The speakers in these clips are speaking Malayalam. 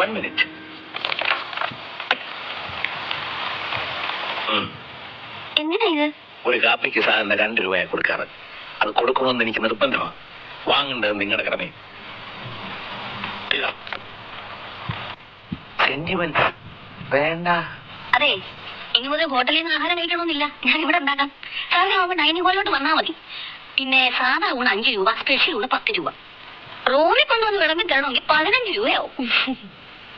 വൺ മിനിറ്റ് എങ്ങനെയാ ഇത്? ഒരു കാപ്പിക്ക് സാധാരണ രണ്ട് രൂപയാ കൊടുക്കാറ്. അത് കൊടുക്കണമെന്ന് എനിക്ക് നിർബന്ധമാണ് വാങ്ങേണ്ടത് നിങ്ങളുടെ കടമയും. സെന്റിമെന്റ് വേണ്ട. അതെ ഇനി മുതൽ ഹോട്ടലിൽ നിന്ന് ആഹാരം കഴിക്കണമെന്നില്ല. ഞാൻ ഇവിടെ ഉണ്ടാക്കാം. രാവിലെ ആവുമ്പോൾ ഡൈനിങ് ഹാളിലോട്ട് വന്നാൽ മതി. പിന്നെ സാധാ ഊണ് അഞ്ച് രൂപ സ്പെഷ്യൽ ഊണ് പത്ത് രൂപ. റൂമിൽ കൊണ്ടുവന്ന് വിളമ്പി തരണമെങ്കിൽ പതിനഞ്ച് രൂപയാവും.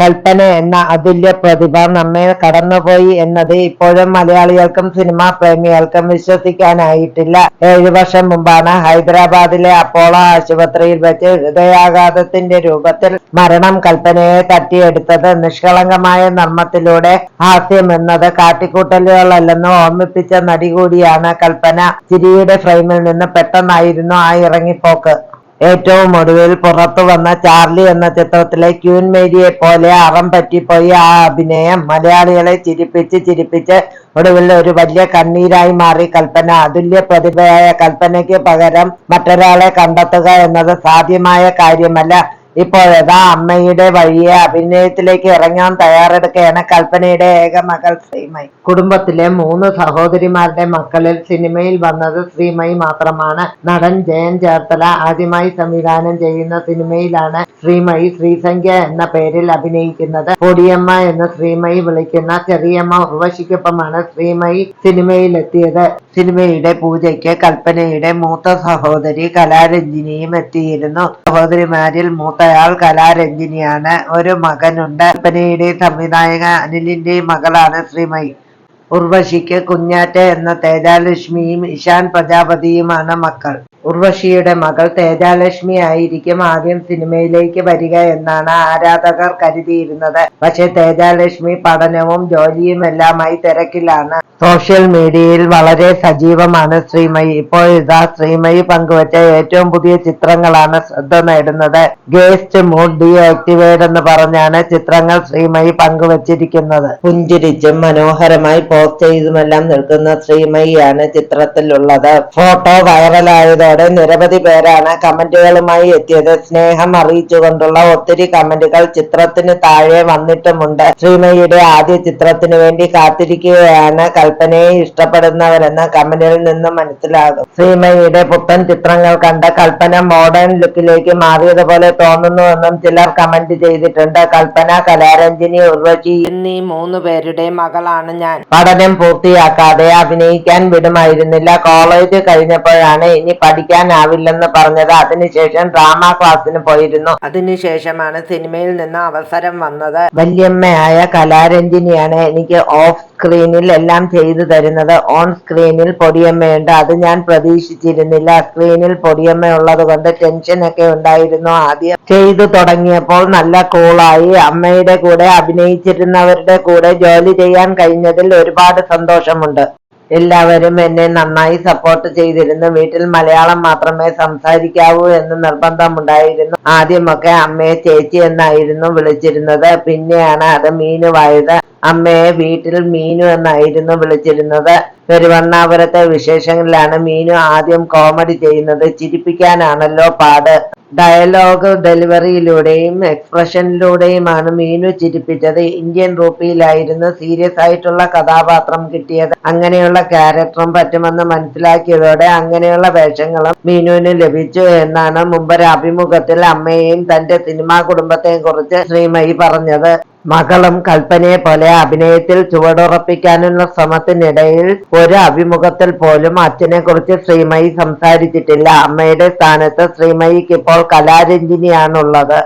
കൽപ്പന എന്ന അതുല്യ പ്രതിഭ നമ്മെ കടന്നുപോയി എന്നത് ഇപ്പോഴും മലയാളികൾക്കും സിനിമാ പ്രേമികൾക്കും വിശ്വസിക്കാനായിട്ടില്ല. ഏഴു വർഷം മുമ്പാണ് ഹൈദരാബാദിലെ അപ്പോളോ ആശുപത്രിയിൽ വെച്ച് ഹൃദയാഘാതത്തിന്റെ രൂപത്തിൽ മരണം കൽപ്പനയെ തട്ടിയെടുത്തത്. നിഷ്കളങ്കമായ നർമ്മത്തിലൂടെ ഹാസ്യം എന്നത് കാട്ടിക്കൂട്ടലുകളല്ലെന്ന് ഓർമ്മിപ്പിച്ച നടി കൂടിയാണ് കൽപ്പന. ചിരിയുടെ ഫ്രെയിമിൽ നിന്ന് പെട്ടെന്നായിരുന്നു ആ ഇറങ്ങിപ്പോക്ക്. ഏറ്റവും ഒടുവിൽ പുറത്തു വന്ന ചാർലി എന്ന ചിത്രത്തിലെ ക്യൂൻ മേരിയെ പോലെ അറം പറ്റിപ്പോയി ആ അഭിനയം. മലയാളികളെ ചിരിപ്പിച്ച് ചിരിപ്പിച്ച് ഒടുവിൽ ഒരു വലിയ കണ്ണീരായി മാറി. കൽപ്പന അതുല്യ പ്രതിഭയായ കൽപ്പനയ്ക്ക് പകരം മറ്റൊരാളെ കണ്ടെത്തുക എന്നത് സാധ്യമായ കാര്യമല്ല. ഇപ്പോഴതാ അമ്മയുടെ വഴിയെ അഭിനയത്തിലേക്ക് ഇറങ്ങാൻ തയ്യാറെടുക്കുകയാണ് കൽപ്പനയുടെ ഏക മകൾ ശ്രീമയി കുടുംബത്തിലെ മൂന്ന് സഹോദരിമാരുടെ മക്കളിൽ സിനിമയിൽ വന്നത് ശ്രീമയി മാത്രമാണ്. നടൻ ജയൻ ചേർത്തല ആദ്യമായി സംവിധാനം ചെയ്യുന്ന സിനിമയിലാണ് ശ്രീമയി ശ്രീസംഖ്യ എന്ന പേരിൽ അഭിനയിക്കുന്നത്. പൊടിയമ്മ എന്ന് ശ്രീമയി വിളിക്കുന്ന ചെറിയമ്മ ഉർവശിക്കൊപ്പമാണ് ശ്രീമയി സിനിമയിലെത്തിയത്. സിനിമയുടെ പൂജയ്ക്ക് കൽപ്പനയുടെ മൂത്ത സഹോദരി കലാരഞ്ജിനിയും എത്തിയിരുന്നു. സഹോദരിമാരിൽ മൂത്തയാൾ കലാരഞ്ജിനിയാണ്. ഒരു മകനുണ്ട്. കൽപ്പനയുടെ സംവിധായക അനിലിന്റെ മകളാണ് ശ്രീമയി ഉർവശിക്ക് കുഞ്ഞാറ്റ എന്ന തേജാലക്ഷ്മിയും ഇഷാൻ പ്രജാപതിയുമാണ് മക്കൾ. ഉർവശിയുടെ മകൾ തേജാലക്ഷ്മി ആയിരിക്കും ആദ്യം സിനിമയിലേക്ക് വരിക എന്നാണ് ആരാധകർ കരുതിയിരുന്നത്. പക്ഷെ തേജാലക്ഷ്മി പഠനവും ജോലിയും എല്ലാമായി തിരക്കിലാണ്. സോഷ്യൽ മീഡിയയിൽ വളരെ സജീവമാണ് ശ്രീമയി. ഇപ്പോൾ ഇതാ ശ്രീമയി പങ്കുവച്ച ഏറ്റവും പുതിയ ചിത്രങ്ങളാണ് ശ്രദ്ധ നേടുന്നത്. ഗേസ്റ്റ് മൂഡ് ഡി ആക്ടിവേഡ് എന്ന് പറഞ്ഞാണ് ചിത്രങ്ങൾ ശ്രീമയി പങ്കുവച്ചിരിക്കുന്നത്. പുഞ്ചിരിച്ചും മനോഹരമായി പോസ്റ്റ് ചെയ്തുമെല്ലാം നിൽക്കുന്ന ശ്രീമയിയാണ് ചിത്രത്തിലുള്ളത്. ഫോട്ടോ വൈറലായതോടെ നിരവധി പേരാണ് കമന്റുകളുമായി എത്തിയത്. സ്നേഹം അറിയിച്ചുകൊണ്ടുള്ള ഒത്തിരി കമന്റുകൾ ചിത്രത്തിന് താഴെ വന്നിട്ടുമുണ്ട്. ശ്രീമയുടെ ആദ്യ ചിത്രത്തിന് വേണ്ടി കാത്തിരിക്കുകയാണ്. കൽപ്പനയെ ഇഷ്ടപ്പെടുന്നവരെന്ന് കമന്റിൽ നിന്ന് മനസ്സിലാകും. ശ്രീമയുടെ പുത്തൻ ചിത്രങ്ങൾ കണ്ട കൽപ്പന മോഡേൺ ലുക്കിലേക്ക് മാറിയതുപോലെ തോന്നുന്നുവെന്നും ചിലർ കമന്റ് ചെയ്തിട്ടുണ്ട്. കൽപ്പന കലാരഞ്ജിനി ഉർവശി എന്നീ മൂന്ന് പേരുടെ മകളാണ് ഞാൻ. പഠനം പൂർത്തിയാക്കാതെ അഭിനയിക്കാൻ വിടുമായിരുന്നില്ല. കോളേജ് കഴിഞ്ഞപ്പോഴാണ് ഇനി പഠിക്കാനാവില്ലെന്ന് പറഞ്ഞത്. അതിനുശേഷം ഡ്രാമ ക്ലാസ്സിന് പോയിരുന്നു. അതിനുശേഷമാണ് സിനിമയിൽ നിന്ന് അവസരം വന്നത്. വല്യമ്മയായ കലാരഞ്ജിനിയാണ് എനിക്ക് ഓഫ് സ്ക്രീനിൽ എല്ലാം ചെയ്തു തരുന്നത്. ഓൺ സ്ക്രീനിൽ പൊടിയമ്മയുണ്ട്. അത് ഞാൻ പ്രതീക്ഷിച്ചിരുന്നില്ല. സ്ക്രീനിൽ പൊടിയമ്മ ഉള്ളത് കൊണ്ട് ടെൻഷനൊക്കെ ഉണ്ടായിരുന്നു ആദ്യം. ചെയ്തു തുടങ്ങിയപ്പോൾ നല്ല കൂളായി അമ്മയുടെ കൂടെ അഭിനയിച്ചിരുന്നവരുടെ കൂടെ ജോലി ചെയ്യാൻ കഴിഞ്ഞതിൽ ഒരുപാട് സന്തോഷമുണ്ട്. എല്ലാവരും എന്നെ നന്നായി സപ്പോർട്ട് ചെയ്തിരുന്നു. വീട്ടിൽ മലയാളം മാത്രമേ സംസാരിക്കാവൂ എന്ന് നിർബന്ധമുണ്ടായിരുന്നു. ആദ്യമൊക്കെ അമ്മയെ ചേച്ചി എന്നായിരുന്നു വിളിച്ചിരുന്നത്. പിന്നെയാണ് അത് മീനുവായത് അമ്മയെ വീട്ടിൽ മീനു എന്നായിരുന്നു വിളിച്ചിരുന്നത്. പെരുവണ്ണാപുരത്തെ വിശേഷങ്ങളിലാണ് മീനു ആദ്യം കോമഡി ചെയ്യുന്നത്. ചിരിപ്പിക്കാനാണല്ലോ പാട്. ഡയലോഗ് ഡെലിവറിയിലൂടെയും എക്സ്പ്രഷനിലൂടെയുമാണ് മീനു ചിരിപ്പിച്ചത്. ഇന്ത്യൻ റൂപ്പിയിലായിരുന്നു സീരിയസ് ആയിട്ടുള്ള കഥാപാത്രം കിട്ടിയത്. അങ്ങനെയുള്ള ക്യാരക്ടറും പറ്റുമെന്ന് മനസ്സിലാക്കിയതോടെ അങ്ങനെയുള്ള വേഷങ്ങളും മീനുവിന് ലഭിച്ചു എന്നാണ് മുമ്പൊരു അഭിമുഖത്തിൽ അമ്മയെയും തന്റെ സിനിമാ കുടുംബത്തെയും കുറിച്ച് ശ്രീമയി പറഞ്ഞത്. മകളും കൽപ്പനയെ പോലെ അഭിനയത്തിൽ ചുവടുറപ്പിക്കാനുള്ള ശ്രമത്തിനിടയിൽ ഒരു അഭിമുഖത്തിൽ പോലും അച്ഛനെ കുറിച്ച് ശ്രീമയി സംസാരിച്ചിട്ടില്ല. അമ്മയുടെ സ്ഥാനത്ത് ശ്രീമയിക്ക് ഇപ്പോൾ കലാരഞ്ജിനിയാണുള്ളത്.